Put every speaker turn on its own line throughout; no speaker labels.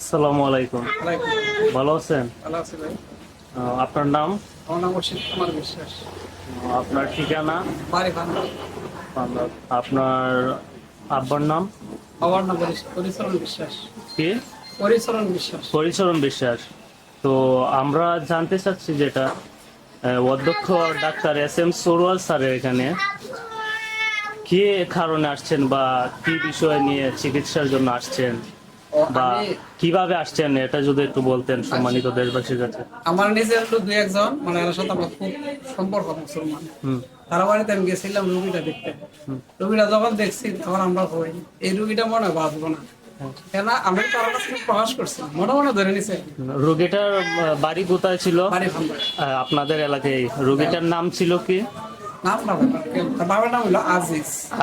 আসসালামু আলাইকুম। ভালো আছেন? আপনার নাম?
আমার নাম অসিত কুমার বিশ্বাস।
আপনার ঠিকানা?
বাড়ি
আপনার আব্বার নাম?
আমার নাম পরিচরণ বিশ্বাস।
কি?
পরিচরণ বিশ্বাস।
পরিচরণ বিশ্বাস। তো আমরা জানতে চাচ্ছি যেটা অধ্যক্ষ ডাক্তার এস এম সরোয়াল স্যারের এখানে কি কারণে আসছেন বা কি বিষয় নিয়ে চিকিৎসার জন্য আসছেন? বা কীভাবে আসছেন? এটা যদি একটু বলতেন সম্মানিত দেশবাসীর কাছে
আমার লোক দুই একজন মানে এর সাথে আমার খুব সম্পর্ক মুসলমান। তার বাড়িতে আমি গেছিলাম রুগীটা দেখতে। রুগীটা যখন দেখছি তখন আমরা হই এই রুগীটা মনে হয় বাঁচবো না। কেন আমি তার কাছে প্রকাশ করছি মনে মনে ধরে নিছে।
রোগীটার বাড়ি কোথায় ছিল? আপনাদের এলাকায়। রোগীটার নাম ছিল কি?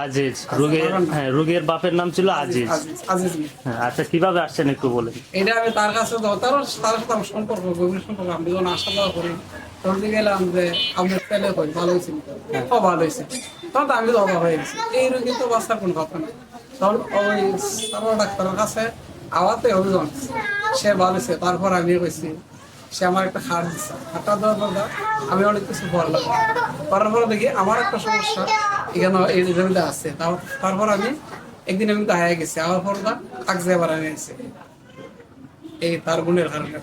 আজিজ।
হ্যাঁ রোগীর বাপের নাম ছিল আজিজ
আজিজ। আজিজ মিয়া।
হ্যাঁ, আচ্ছা কীভাবে আসছেন একটু বলেন?
এটা আমি তার কাছে তো তার তার সাথে আমার সম্পর্ক গভীর সম্পর্ক। আমি যখন আসা যাওয়া করি তখন গেলাম যে আপনার ছেলে কই ভালো হয়েছে ও ভালো হয়েছে। তখন তো আমি তো অবাক হয়ে গেছি। এই রোগী তো বাচ্চার কোনো কথা না তখন ওই সারা ডাক্তারের কাছে আওয়াতে অভিযান সে ভালো হয়েছে তারপর আমি কইছি সে আমার একটা খাট দিচ্ছে খাটটা দেওয়ার পর আমি অনেক কিছু বললাম। করার পরে দেখি আমার একটা সমস্যা এখানে এই জমিতে আছে। তার- তারপর আমি একদিন আমি দাঁড়িয়ে গেছি। আমার পর দা কাগজে এবার আমি এসেছি এই তার গুণের কারণে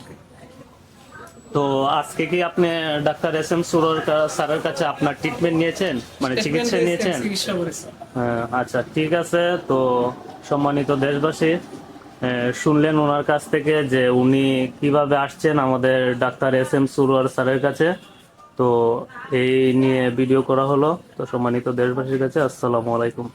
তো আজকে কি আপনি ডাক্তার এস এম সুরর স্যারের কাছে আপনার ট্রিটমেন্ট নিয়েছেন? মানে চিকিৎসা নিয়েছেন? হ্যাঁ, আচ্ছা ঠিক আছে। তো সম্মানিত দেশবাসী শুনলেন ওনার কাছ থেকে যে উনি কীভাবে আসছেন আমাদের ডাক্তার এস এম সুরোয়ার স্যারের কাছে। তো এই নিয়ে ভিডিও করা হলো। তো সম্মানিত দেশবাসীর কাছে আসসালামু আলাইকুম।